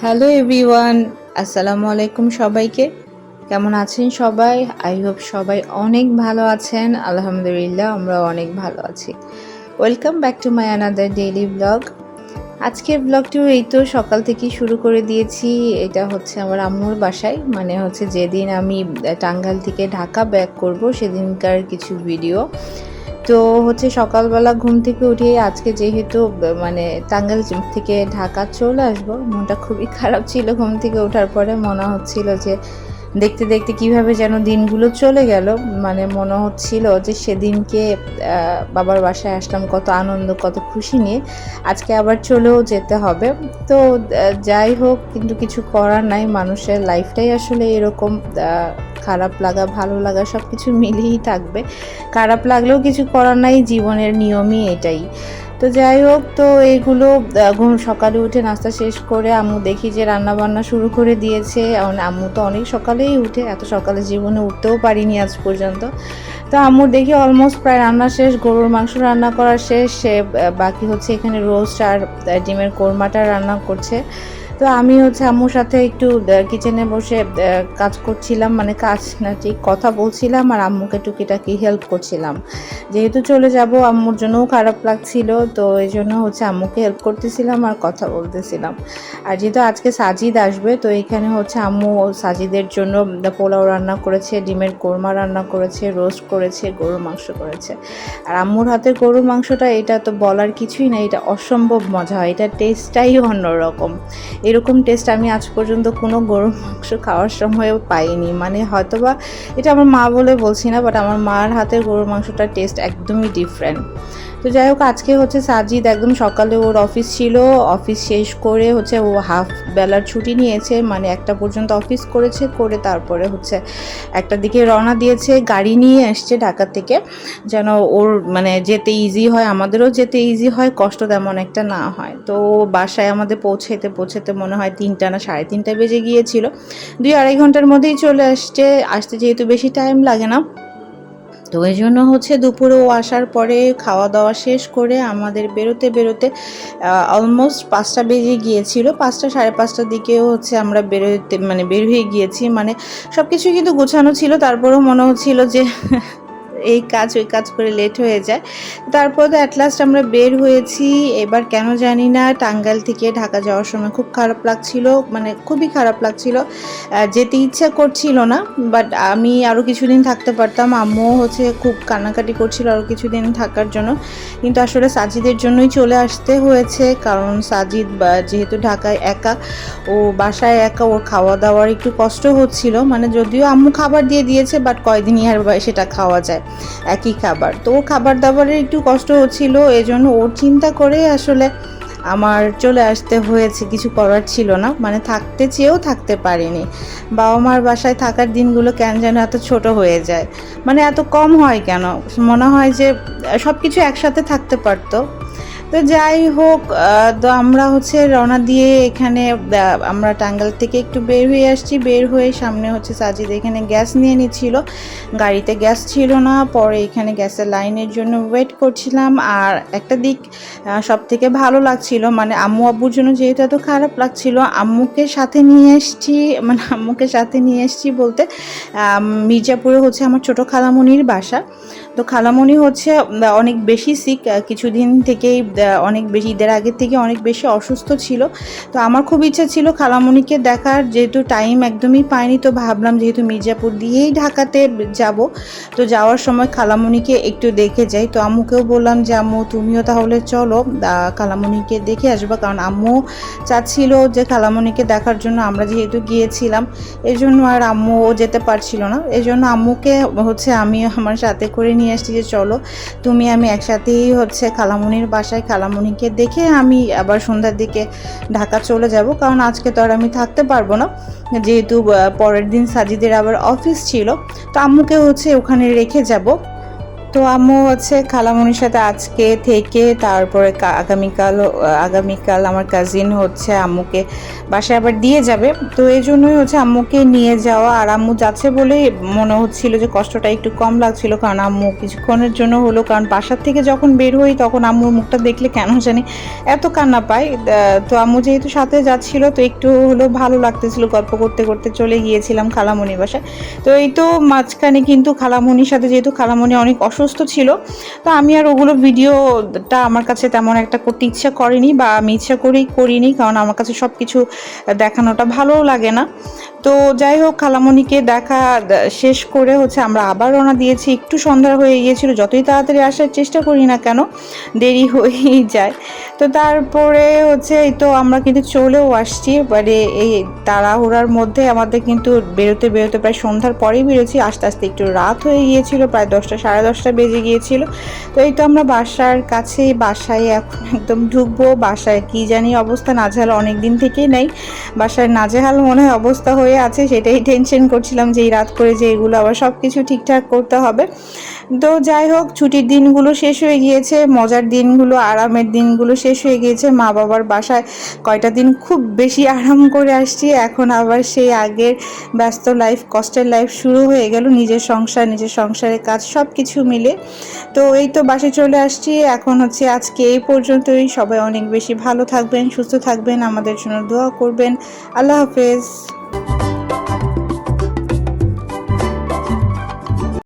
Hello everyone আসসালামু আলাইকুম সবাইকে। কেমন আছেন সবাই? আই হোপ সবাই অনেক ভালো আছেন। আলহামদুলিল্লাহ আমরা অনেক ভালো আছি। Welcome back to my another daily blog আজকের ব্লগটিও এই তো সকাল থেকেই শুরু করে দিয়েছি। এটা হচ্ছে আমার আম্মুর বাসায়। মানে হচ্ছে যেদিন আমি টাঙ্গাইল থেকে ঢাকা ব্যাক করব, সেদিনকার কিছু ভিডিও তো হচ্ছে সকালবেলা ঘুম থেকে উঠে আজকে যেহেতু মানে টাঙ্গাইল থেকে ঢাকা চলে আসব, মনটা খুবই খারাপ ছিল ঘুম থেকে ওঠার পরে। মনে হচ্ছিল যে দেখতে দেখতে কীভাবে যেন দিনগুলো চলে গেল। মানে মনে হচ্ছিল যে সেদিনকে বাবার বাসায় আসলাম, কত আনন্দ, কত খুশি নিয়ে। আজকে আবার চলেও যেতে হবে। তো যাই হোক, কিন্তু কিছু করার নাই। মানুষের লাইফটাই আসলে এরকম খারাপ লাগা, ভালো লাগা সব কিছু মিলিয়েই থাকবে। খারাপ লাগলেও কিছু করার নাই। জীবনের নিয়মই এটাই। তো যাই হোক, তো এইগুলো ঘুম সকালে উঠে নাস্তা শেষ করে আম্মু দেখি যে রান্না বান্না শুরু করে দিয়েছে। আম্মু তো অনেক সকালেই উঠে, এত সকালে জীবনে উঠতেও পারিনি আজ পর্যন্ত। তো আম্মুর দেখি অলমোস্ট প্রায় রান্না শেষ, গরুর মাংস রান্না করা শেষ, সে বাকি হচ্ছে এখানে রোস্ট আর ডিমের কোরমাটা রান্না করছে। তো আমি হচ্ছে আম্মুর সাথে একটু কিচেনে বসে কাজ করছিলাম মানে কাজ না ঠিক কথা বলছিলাম আর আম্মুকে টুকিটাকি হেল্প করছিলাম। যেহেতু চলে যাব, আম্মুর জন্যও খারাপ লাগছিল, তো এই জন্য হচ্ছে আম্মুকে হেল্প করতেছিলাম আর কথা বলতেছিলাম। আর যেহেতু আজকে সাজিদ আসবে, তো এখানে হচ্ছে আম্মু সাজিদের জন্য পোলাও রান্না করেছে, ডিমের কোরমা রান্না করেছে রোস্ট করেছে, গরুর মাংস করেছে। আর আম্মুর হাতের গরুর মাংসটা, এটা তো বলার কিছুই না এটা অসম্ভব মজা হয়, এটা টেস্টটাই অন্যরকম। এরকম টেস্ট আমি আজ পর্যন্ত কোনো গরুর মাংস খাওয়ার সময়ও পাইনি। মানে হয়তোবা এটা আমার মা বলে বলছি না বাট আমার মার হাতের গরুর মাংসটার টেস্ট একদমই ডিফারেন্ট তো যাই হোক, আজকে হচ্ছে সাজিদ একদম সকালে ওর অফিস ছিল। অফিস শেষ করে হচ্ছে ও হাফ বেলার ছুটি নিয়েছে মানে একটা পর্যন্ত অফিস করেছে, করে তারপরে হচ্ছে একটা দিকে রওনা দিয়েছে। গাড়ি নিয়ে এসছে ঢাকা থেকে। যেন ওর মানে যেতে ইজি হয়, আমাদেরও যেতে ইজি হয়, কষ্ট তেমন একটা না হয়। তো বাসায় আমাদের পৌঁছাতে পৌঁছাতে মনে হয় তিনটা না সাড়ে তিনটা বেজে গিয়েছিল। দুই আড়াই ঘণ্টার মধ্যেই চলে আসছে। আসতে যেহেতু বেশি টাইম লাগে না তো এই জন্য হচ্ছে দুপুরেও আসার পরে খাওয়া দাওয়া শেষ করে আমাদের বেরোতে বেরোতে অলমোস্ট পাঁচটা বেজে গিয়েছিল। পাঁচটা, সাড়ে পাঁচটার দিকেও হচ্ছে আমরা বেরোতে মানে বের হয়ে গিয়েছি। মানে সব কিছুই কিন্তু গোছানো ছিল। তারপরেও মনে হচ্ছিল যে এই কাজ, ওই কাজ করে লেট হয়ে যায়। তারপর তো অ্যাট লাস্ট আমরা বের হয়েছি। এবার কেন জানি না, টাঙ্গাইল থেকে ঢাকা যাওয়ার সময় খুব খারাপ লাগছিল মানে খুবই খারাপ লাগছিল। যেতে ইচ্ছা করছিল না বাট আমি আরও কিছুদিন থাকতে পারতাম। আম্মু হচ্ছে খুব কান্নাকাটি করছিল আরও কিছুদিন থাকার জন্য। কিন্তু আসলে সাজিদের জন্যই চলে আসতে হয়েছে, কারণ সাজিদ যেহেতু ঢাকায় একা, ও বাসায় একা, ওর খাওয়া দাওয়ার একটু কষ্ট হচ্ছিল। মানে যদিও আম্মু খাবার দিয়ে দিয়েছে বাট কয়দিনই আর সেটা খাওয়া যায়। একই খাবার। তো খাবার দাবারের একটু কষ্ট হচ্ছিল, এজন্য ওর চিন্তা করে আসলে আমার চলে আসতে হয়েছে, কিছু করার ছিল না। মানে থাকতে চেয়েও থাকতে পারিনি। বাবা মার বাসায় থাকার দিনগুলো কেন যেন এত ছোট হয়ে যায়। মানে এত কম হয় কেন? মনে হয় যে সব কিছু একসাথে থাকতে পারতো। তো যাই হোক তো আমরা হচ্ছে রওনা দিয়ে এখানে আমরা টাঙ্গাল থেকে একটু বের হয়ে আসছি। বের হয়ে সামনে হচ্ছে সাজিদ এখানে গ্যাস নিয়ে নিচ্ছিল। গাড়িতে গ্যাস ছিল না, পরে এখানে গ্যাসের লাইনের জন্য ওয়েট করছিলাম। আর একটা দিক সব থেকে ভালো লাগছিল মানে আম্মু আব্বুর জন্য যেহেতু এত খারাপ লাগছিল, আম্মুকে সাথে নিয়ে এসছি মানে আম্মুকে সাথে নিয়ে এসছি বলতে মির্জাপুরে হচ্ছে আমার ছোট খালামণির বাসা। তো খালামণি হচ্ছে অনেক বেশি সিক কিছুদিন থেকেই অনেক বেশি, ঈদের আগের থেকে অনেক বেশি অসুস্থ ছিল। তো আমার খুব ইচ্ছা ছিল খালামণিকে দেখার, যেহেতু টাইম একদমই পাইনি, তো ভাবলাম যেহেতু মির্জাপুর দিয়েই ঢাকাতে যাব, তো যাওয়ার সময় খালামণিকে একটু দেখে যাই। তো আম্মুকেও বললাম যে, আম্মু, তুমিও তাহলে চলো খালামণিকে দেখে আসব। কারণ আম্মু চাচ্ছিল যে খালামণিকে দেখার জন্য, আমরা যেহেতু গিয়েছিলাম এই জন্য আর আম্মুও যেতে পারছিল না। এই জন্য আম্মুকে হচ্ছে আমি আমার সাথে করে নিয়ে আসছি যে, চলো, তুমি আমি একসাথেই হচ্ছে খালামণির বাসায় খালামণিকে দেখে আমি আবার সন্ধ্যার দিকে ঢাকা চলে যাব, কারণ আজকে তো আর আমি থাকতে পারব না। যেহেতু পরের দিন সাজিদের আবার অফিস ছিল, তো আম্মুকে হচ্ছে ওখানে রেখে যাব। তো আম্মু হচ্ছে খালামুনির সাথে আজকে থেকে তারপরে আগামীকাল আগামীকাল আমার কাজিন হচ্ছে আম্মুকে বাসায় আবার দিয়ে যাবে। তো এই জন্যই হচ্ছে আম্মুকে নিয়ে যাওয়া। আর আম্মু যাচ্ছে বলে মনে হচ্ছিল যে কষ্টটা একটু কম লাগছিল, কারণ আম্মু কিছুক্ষণের জন্য হলো। কারণ বাসার থেকে যখন বের হই তখন আম্মুর মুখটা দেখলে কেন জানি এত কান্না পাই তো আম্মু যেহেতু সাথে যাচ্ছিল, তো একটু হলো ভালো লাগতেছিল। গল্প করতে করতে চলে গিয়েছিলাম খালামণির বাসায়। তো এই তো মাঝখানে কিন্তু খালামণির সাথে যেহেতু খালামণি অনেক অসুস্থ ছিল, তো আমি আর ওগুলো ভিডিওটা আমার কাছে তেমন একটা করতে ইচ্ছা করেনি বা আমি ইচ্ছা করেই করিনি, কারণ আমার কাছে সব কিছু দেখানোটা ভালোও লাগে না। তো যাই হোক, খালামণিকে দেখা শেষ করে হচ্ছে আমরা আবার রওনা দিয়েছি। একটু সন্ধ্যা হয়ে গিয়েছিল, যতই তাড়াতাড়ি আসার চেষ্টা করি না কেন, দেরি হয়েই যায়। তো তারপরে হচ্ছে এই তো আমরা কিন্তু চলেও আসছি, এবারে এই তাড়াহুড়ার মধ্যে আমাদের কিন্তু বেরোতে বেরোতে প্রায় সন্ধ্যার পরেই বেরোছি আস্তে আস্তে একটু রাত হয়ে গিয়েছিল, প্রায় দশটা, সাড়ে দশটা বেজে গিয়েছিল। তো এই তো আমরা বাসার কাছে বাসায় এখন একদম ঢুকবো। বাসায় কি জানি অবস্থা, নাজেহাল অনেক দিন থেকেই নেই। বাসায় নাজেহাল মনে হয় অবস্থা হয়ে আছে, সেটাই টেনশন করছিলাম যে এই রাত করে যে এগুলো আবার সব কিছু ঠিকঠাক করতে হবে। তো যাই হোক, ছুটির দিনগুলো শেষ হয়ে গিয়েছে, মজার দিনগুলো, আরামের দিনগুলো শেষ হয়ে গিয়েছে। মা বাবার বাসায় কয়টা দিন খুব বেশি আরাম করে আসছি। এখন আবার সেই আগের ব্যস্ত লাইফ কষ্টের লাইফ শুরু হয়ে গেল। নিজের সংসার, নিজের সংসারের কাজ সব কিছু মিলে। তো এই তো বাসে চলে আসছি। এখন হচ্ছে আজকে এই পর্যন্তই। সবাই অনেক বেশি ভালো থাকবেন, সুস্থ থাকবেন। আমাদের জন্য দোয়া করবেন। আল্লাহ হাফেজ।